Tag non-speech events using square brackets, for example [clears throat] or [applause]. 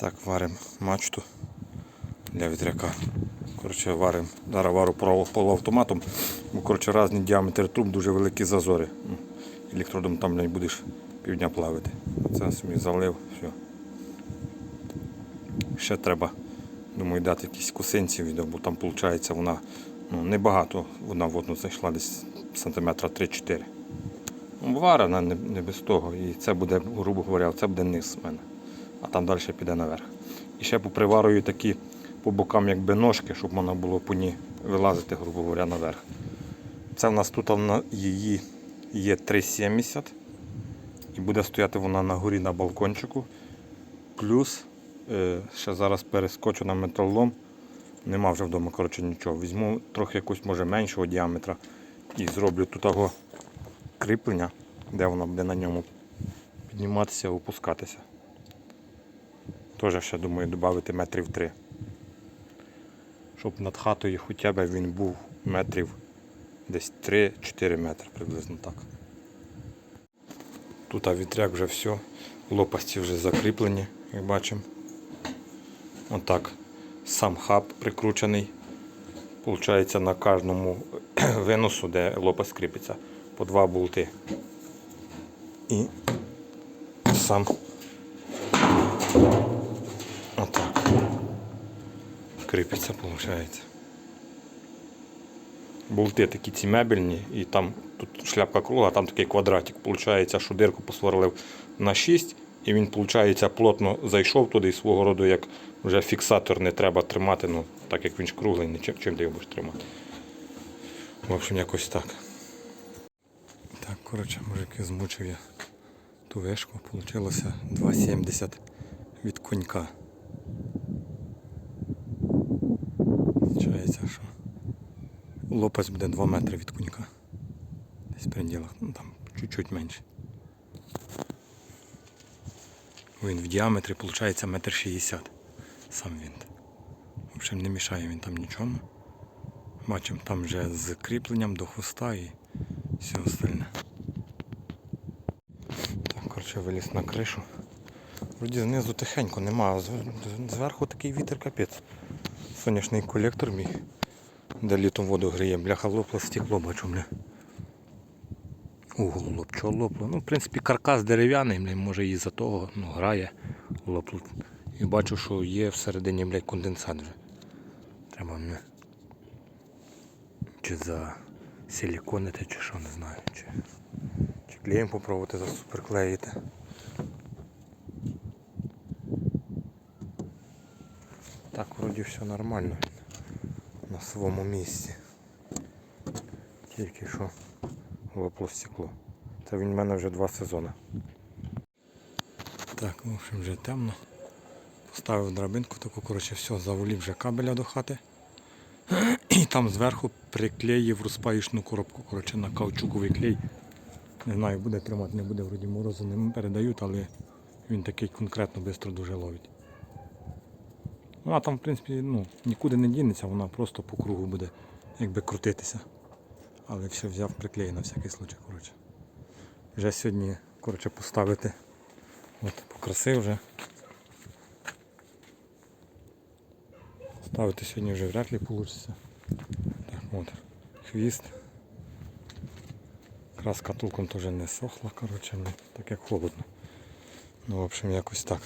Так, варимо мачту для вітряка. Коротше, варимо. Зараз вару полу- полуавтоматом, коротше, різні діаметри труб, дуже великі зазори. Ну, Електродом там не будеш півдня плавити. Це собі залив, все. Ще треба, думаю, дати якісь косинці, бо там виходить вона ну, небагато, вона водно зайшла десь сантиметра 3-4. Ну, Варена не, не без того. І це буде, грубо говоря, це буде низ в мене. А там далі піде наверх. І ще поприварую такі по бокам якби ножки, щоб можна було по ній вилазити, грубо говоря, наверх. Це в нас тут її є 3,70 і буде стояти вона на горі на балкончику. Плюс е, ще зараз перескочу на металолом. Нема вже вдома коротше, нічого. Візьму трохи якусь може меншого діаметра і зроблю тут того кріплення, де вона буде на ньому підніматися, опускатися. Теж ще думаю додати метрів три. Щоб над хатою хоча б він був метрів десь 3-4 метри приблизно так. Тут вітряк вже все, лопасті вже закріплені, як бачимо. Отак. Сам хаб прикручений. Получається на кожному [clears throat] виносу, де лопасть кріпиться, по два болти. І сам Кріпиться, виходить. Болти такі ці мебельні, і там тут шляпка кругла, там такий квадратик. Получається, що дирку посверлив на 6, і він, виходить, плотно зайшов туди і свого роду, як вже фіксатор не треба тримати, ну, так як він ж круглий, нічим чим ти його будеш тримати. В общем, якось так. Так, коротше, мужики, змучив я ту вишку. Получилося 2,70 від конька. Получається, що лопасть буде 2 метри від конька. Десь в пределах, ну там чуть-чуть менше. Він в діаметрі виходить метр шістдесят. Сам винт. В общем, не мішає він там нічому. Бачимо, там вже з кріпленням до хвоста і все остальне. Так, коротше, виліз на кришу. Вроді знизу тихенько нема, а з- з- зверху такий вітер капець. Сонячний колектор мій, де літом воду гріє, бляха лопло стекло, бачу, бля. Угол лоп, лопло. Ну, в принципі, каркас дерев'яний, бля, може і за того ну, грає лопло. І бачу, що є всередині, блядь, конденсат вже. Треба мене. Чи за силіконити, чи що, не знаю. Чи, чи клеєм попробувати засуперклеїти. Так, вроді все нормально на своєму місці. Тільки що лопло стекло. Це він в мене вже два сезони. Так, в общем, вже темно. Поставив драбинку, таку, коротше, все, заволів вже кабеля до хати. [clears throat] І там зверху приклеїв розпаїшну коробку, коротше, на каучуковий клей. Не знаю, буде тримати, не буде, вроді морозу не передають, але він такий конкретно швидко дуже ловить. Ну а там, в принципі, ну, нікуди не дінеться, вона просто по кругу буде якби крутитися. Але все взяв приклеїв на всякий случай, коротше. Вже сьогодні, коротше, поставити. От, покрасив вже. Ставити сьогодні вже вряд ли вийде. Так, от, хвіст. Краска толком теж не сохла, коротше, ну, так як холодно. Ну, в общем, якось так.